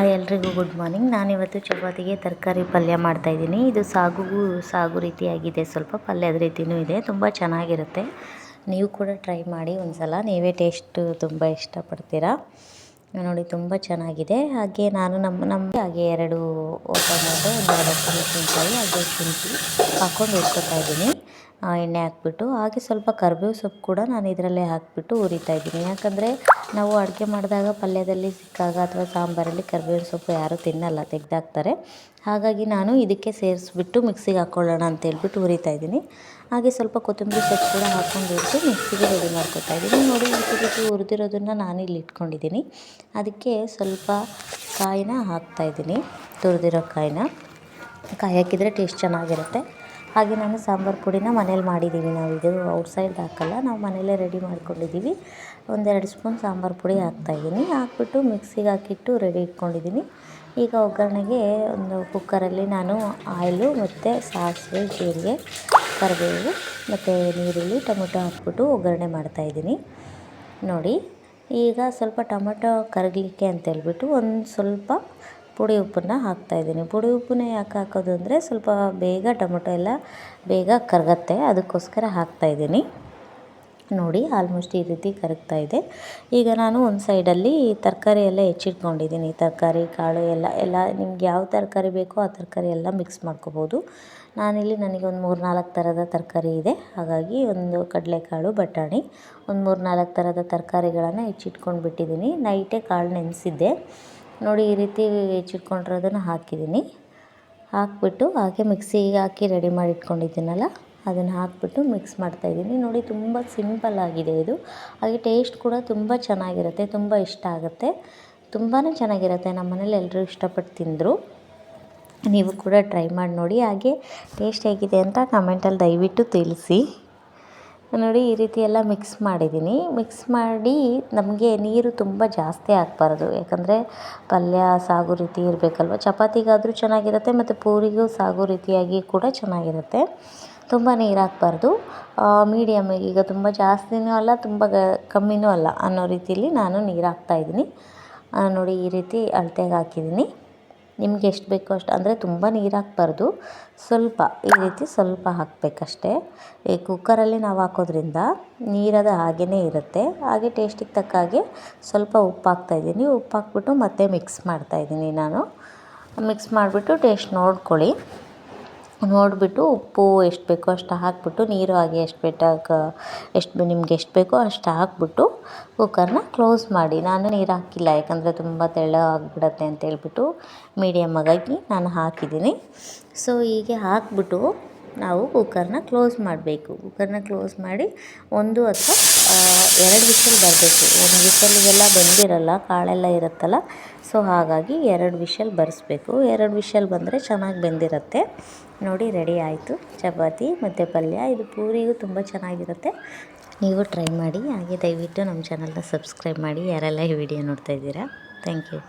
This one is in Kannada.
ಹಾಯ್ ಎಲ್ರಿಗೂ ಗುಡ್ ಮಾರ್ನಿಂಗ್. ನಾನಿವತ್ತು ಚಪಾತಿಗೆ ತರಕಾರಿ ಪಲ್ಯ ಮಾಡ್ತಾಯಿದ್ದೀನಿ ಇದು ಸಾಗುಗೂ ಸಾಗು ರೀತಿಯಾಗಿದೆ. ಸ್ವಲ್ಪ ಪಲ್ಯದ ರೀತಿಯೂ ಇದೆ. ತುಂಬ ಚೆನ್ನಾಗಿರುತ್ತೆ. ನೀವು ಕೂಡ ಟ್ರೈ ಮಾಡಿ ಒಂದು ಸಲ ನೀವೇ ಟೇಸ್ಟು ತುಂಬ ಇಷ್ಟಪಡ್ತೀರಾ? ನೋಡಿ, ತುಂಬ ಚೆನ್ನಾಗಿದೆ. ಹಾಗೆ ನಾನು ನಮ್ಮ ನಮ್ಮ ಹಾಗೆ ಎರಡು ಟೊಮೊಟೊ ಒಂದು ಎರಡು ಹಸಿಮೆಣಸಿನ್ಕಾಯಿ ಹಾಗೆ ಶುಂಠಿ ಹಾಕ್ಕೊಂಡು ಇಟ್ಕೊತಾ ಇದ್ದೀನಿ. ಎಣ್ಣೆ ಹಾಕ್ಬಿಟ್ಟು. ಹಾಗೆ ಸ್ವಲ್ಪ ಕರ್ಬೇವು ಸೊಪ್ಪು ಕೂಡ ನಾನು ಇದರಲ್ಲೇ ಹಾಕಿಬಿಟ್ಟು ಹುರಿತಾ ಇದ್ದೀನಿ. ಯಾಕಂದರೆ ನಾವು ಅಡುಗೆ ಮಾಡಿದಾಗ ಪಲ್ಯದಲ್ಲಿ ಸಿಕ್ಕಾಗ ಅಥವಾ ಸಾಂಬಾರಲ್ಲಿ ಕರಿಬೇವಿನ ಸೊಪ್ಪು ಯಾರೂ ತಿನ್ನಲ್ಲ, ತೆಗೆದಾಕ್ತಾರೆ. ಹಾಗಾಗಿ ನಾನು ಇದಕ್ಕೆ ಸೇರಿಸ್ಬಿಟ್ಟು ಮಿಕ್ಸಿಗೆ ಹಾಕ್ಕೊಳ್ಳೋಣ ಅಂತ ಹೇಳ್ಬಿಟ್ಟು ಹುರಿತಾ ಇದ್ದೀನಿ. ಹಾಗೆ ಸ್ವಲ್ಪ ಕೊತ್ತಂಬರಿ ಸೊಪ್ಪು ಕೂಡ ಹಾಕ್ಕೊಂಡು ಹುರಿದು ಮಿಕ್ಸಿಗೆ ರೆಡಿ ಮಾಡ್ಕೊತಾ ಇದ್ದೀನಿ. ನೋಡಿ ಈ ರೀತಿ ಹುರಿದಿರೋದನ್ನು ನಾನಿಲ್ಲಿ ಇಟ್ಕೊಂಡಿದ್ದೀನಿ. ಅದಕ್ಕೆ ಸ್ವಲ್ಪ ಕಾಯಿನ ಹಾಕ್ತಾಯಿದ್ದೀನಿ ತುರಿದಿರೋ ಕಾಯಿನ. ಕಾಯಿ ಹಾಕಿದರೆ ಟೇಸ್ಟ್ ಚೆನ್ನಾಗಿರುತ್ತೆ. ಹಾಗೆ ನಾನು ಸಾಂಬಾರು ಪುಡಿನ ಮನೇಲಿ ಮಾಡಿದ್ದೀವಿ ನಾವು. ಇದು ಔಟ್ಸೈಡ್ ಹಾಕಲ್ಲ, ನಾವು ಮನೆಯಲ್ಲೇ ರೆಡಿ ಮಾಡ್ಕೊಂಡಿದ್ದೀವಿ. ಒಂದೆರಡು ಸ್ಪೂನ್ ಸಾಂಬಾರು ಪುಡಿ ಹಾಕ್ತಾಯಿದ್ದೀನಿ ಹಾಕ್ಬಿಟ್ಟು ಮಿಕ್ಸಿಗೆ ಹಾಕಿಟ್ಟು ರೆಡಿ ಇಟ್ಕೊಂಡಿದ್ದೀನಿ. ಈಗ ಒಗ್ಗರಣೆಗೆ ಒಂದು ಕುಕ್ಕರಲ್ಲಿ ನಾನು ಆಯಿಲು ಮತ್ತು ಸಾಸಿವೆ, ಜೀರಿಗೆ, ಕರಿಬೇವು ಮತ್ತು ನೀರುಳ್ಳಿ, ಟೊಮೊಟೊ ಹಾಕ್ಬಿಟ್ಟು ಒಗ್ಗರಣೆ ಮಾಡ್ತಾಯಿದ್ದೀನಿ ನೋಡಿ, ಈಗ ಸ್ವಲ್ಪ ಟೊಮೊಟೊ ಕರಗಲಿಕ್ಕೆ ಅಂತೇಳ್ಬಿಟ್ಟು ಒಂದು ಸ್ವಲ್ಪ ಪುಡಿ ಉಪ್ಪನ್ನು ಹಾಕ್ತಾಯಿದ್ದೀನಿ ಪುಡಿ ಉಪ್ಪನ್ನ ಯಾಕೆ ಹಾಕೋದು ಅಂದರೆ ಸ್ವಲ್ಪ ಬೇಗ ಟೊಮೊಟೊ ಎಲ್ಲ ಬೇಗ ಕರಗತ್ತೆ, ಅದಕ್ಕೋಸ್ಕರ ಹಾಕ್ತಾಯಿದ್ದೀನಿ ನೋಡಿ, ಆಲ್ಮೋಸ್ಟ್ ಈ ರೀತಿ ಕರಗ್ತಾ ಇದೆ. ಈಗ ನಾನು ಒಂದು ಸೈಡಲ್ಲಿ ತರಕಾರಿ ಎಲ್ಲ ಹೆಚ್ಚಿಟ್ಕೊಂಡಿದ್ದೀನಿ. ತರಕಾರಿ, ಕಾಳು ಎಲ್ಲ ಎಲ್ಲ ನಿಮ್ಗೆ ಯಾವ ತರಕಾರಿ ಬೇಕೋ ಆ ತರಕಾರಿ ಎಲ್ಲ ಮಿಕ್ಸ್ ಮಾಡ್ಕೋಬೋದು. ನಾನಿಲ್ಲಿ ನನಗೆ ಒಂದು ಮೂರು ನಾಲ್ಕು ಥರದ ತರಕಾರಿ ಇದೆ. ಹಾಗಾಗಿ ಒಂದು ಕಡಲೆಕಾಳು, ಬಟಾಣಿ ಒಂದು ಮೂರು ನಾಲ್ಕು ಥರದ ತರಕಾರಿಗಳನ್ನು ಹೆಚ್ಚಿಟ್ಕೊಂಡು ಬಿಟ್ಟಿದ್ದೀನಿ ನೈಟೇ ಕಾಳು ನೆನೆಸಿದ್ದೆ. ನೋಡಿ ಈ ರೀತಿ ಹೆಚ್ಚಿಟ್ಕೊಂಡಿರೋದನ್ನು ಹಾಕಿದ್ದೀನಿ. ಹಾಕ್ಬಿಟ್ಟು ಹಾಗೆ ಮಿಕ್ಸಿಗೆ ಹಾಕಿ ರೆಡಿ ಮಾಡಿ ಇಟ್ಕೊಂಡಿದ್ದೀನಲ್ಲ, ಅದನ್ನು ಹಾಕ್ಬಿಟ್ಟು ಮಿಕ್ಸ್ ಮಾಡ್ತಾಯಿದ್ದೀನಿ ನೋಡಿ ತುಂಬ ಸಿಂಪಲ್ ಆಗಿದೆ ಇದು. ಹಾಗೆ ಟೇಸ್ಟ್ ಕೂಡ ತುಂಬ ಚೆನ್ನಾಗಿರುತ್ತೆ, ತುಂಬ ಇಷ್ಟ ಆಗುತ್ತೆ. ತುಂಬಾ ಚೆನ್ನಾಗಿರುತ್ತೆ, ನಮ್ಮ ಮನೇಲಿ ಎಲ್ಲರೂ ಇಷ್ಟಪಟ್ಟು ತಿಂದರು. ನೀವು ಕೂಡ ಟ್ರೈ ಮಾಡಿ ನೋಡಿ, ಹಾಗೆ ಟೇಸ್ಟ್ ಹೇಗಿದೆ ಅಂತ ಕಮೆಂಟಲ್ಲಿ ದಯವಿಟ್ಟು ತಿಳಿಸಿ. ನೋಡಿ ಈ ರೀತಿ ಎಲ್ಲ ಮಿಕ್ಸ್ ಮಾಡಿದ್ದೀನಿ. ಮಿಕ್ಸ್ ಮಾಡಿ ನಮಗೆ ನೀರು ತುಂಬ ಜಾಸ್ತಿ ಹಾಕ್ಬಾರ್ದು ಯಾಕಂದರೆ ಪಲ್ಯ, ಸಾಗು ರೀತಿ ಇರಬೇಕಲ್ವ? ಚಪಾತಿಗಾದರೂ ಚೆನ್ನಾಗಿರುತ್ತೆ ಮತ್ತು ಪೂರಿಗೂ ಸಾಗು ರೀತಿಯಾಗಿ ಕೂಡ ಚೆನ್ನಾಗಿರುತ್ತೆ. ತುಂಬ ನೀರು ಹಾಕ್ಬಾರ್ದು ಮೀಡಿಯಮ್ ಈಗ ತುಂಬ ಜಾಸ್ತಿನೂ ಅಲ್ಲ, ತುಂಬ ಕಮ್ಮಿನೂ ಅಲ್ಲ ಅನ್ನೋ ರೀತಿಯಲ್ಲಿ ನಾನು ನೀರು ಹಾಕ್ತಾಯಿದ್ದೀನಿ ನೋಡಿ ಈ ರೀತಿ ಅಳತೆಗೆ ಹಾಕಿದ್ದೀನಿ. ನಿಮ್ಗೆ ಎಷ್ಟು ಬೇಕೋ ಅಷ್ಟು, ಅಂದರೆ ತುಂಬ ನೀರು ಹಾಕ್ಬಾರ್ದು. ಸ್ವಲ್ಪ, ಈ ರೀತಿ ಸ್ವಲ್ಪ ಹಾಕಬೇಕಷ್ಟೇ. ಈ ಕುಕ್ಕರಲ್ಲಿ ನಾವು ಹಾಕೋದ್ರಿಂದ ನೀರದು ಹಾಗೇ ಇರುತ್ತೆ. ಹಾಗೆ ಟೇಸ್ಟಿಗೆ ತಕ್ಕ ಹಾಗೆ ಸ್ವಲ್ಪ ಉಪ್ಪು ಹಾಕ್ತಾಯಿದ್ದೀನಿ ಉಪ್ಪು ಹಾಕ್ಬಿಟ್ಟು ಮತ್ತೆ ಮಿಕ್ಸ್ ಮಾಡ್ತಾಯಿದ್ದೀನಿ ನಾನು. ಮಿಕ್ಸ್ ಮಾಡಿಬಿಟ್ಟು ಟೇಸ್ಟ್ ನೋಡ್ಕೊಳ್ಳಿ. ನೋಡಿಬಿಟ್ಟು ಉಪ್ಪು ಎಷ್ಟು ಬೇಕೋ ಅಷ್ಟು ಹಾಕಿಬಿಟ್ಟು, ನೀರು ಹಾಗೆ ಎಷ್ಟು ಬೇಕಾಗಿ ಎಷ್ಟು ನಿಮ್ಗೆ ಎಷ್ಟು ಬೇಕೋ ಅಷ್ಟು ಹಾಕ್ಬಿಟ್ಟು ಕುಕ್ಕರ್ನ ಕ್ಲೋಸ್ ಮಾಡಿ. ನಾನು ನೀರು ಹಾಕಿಲ್ಲ, ಯಾಕಂದರೆ ತುಂಬ ತೆಳ್ಳ ಆಗಿಬಿಡತ್ತೆ ಅಂತ ಹೇಳ್ಬಿಟ್ಟು ಮೀಡಿಯಮ್ಮಾಗಿ ನಾನು ಹಾಕಿದ್ದೀನಿ. ಸೊ ಹೀಗೆ ಹಾಕ್ಬಿಟ್ಟು ನಾವು ಕುಕ್ಕರ್ನ ಕ್ಲೋಸ್ ಮಾಡಬೇಕು. ಕುಕ್ಕರ್ನ ಕ್ಲೋಸ್ ಮಾಡಿ ಒಂದು ಅಥವಾ ಎರಡು ವಿಷಲ್ ಬರಬೇಕು. ಒಂದು ವಿಷಲಿಗೆಲ್ಲ ಬಂದಿರಲ್ಲ, ಕಾಳೆಲ್ಲ ಇರುತ್ತಲ್ಲ ಸೊ ಹಾಗಾಗಿ ಎರಡು ವಿಷಲ್ ಬರೆಸ್ಬೇಕು. ಎರಡು ವಿಷಲ್ ಬಂದರೆ ಚೆನ್ನಾಗಿ ಬೆಂದಿರುತ್ತೆ. ನೋಡಿ, ರೆಡಿ ಆಯಿತು. ಚಪಾತಿ ಮತ್ತು ಪಲ್ಯ, ಇದು ಪೂರಿಗೂ ತುಂಬ ಚೆನ್ನಾಗಿರುತ್ತೆ. ನೀವು ಟ್ರೈ ಮಾಡಿ. ಹಾಗೆ ದಯವಿಟ್ಟು ನಮ್ಮ ಚಾನಲ್ನ ಸಬ್ಸ್ಕ್ರೈಬ್ ಮಾಡಿ. ಯಾರೆಲ್ಲ ಈ ವಿಡಿಯೋ ನೋಡ್ತಾ ಇದ್ದೀರಾ, ಥ್ಯಾಂಕ್ ಯು.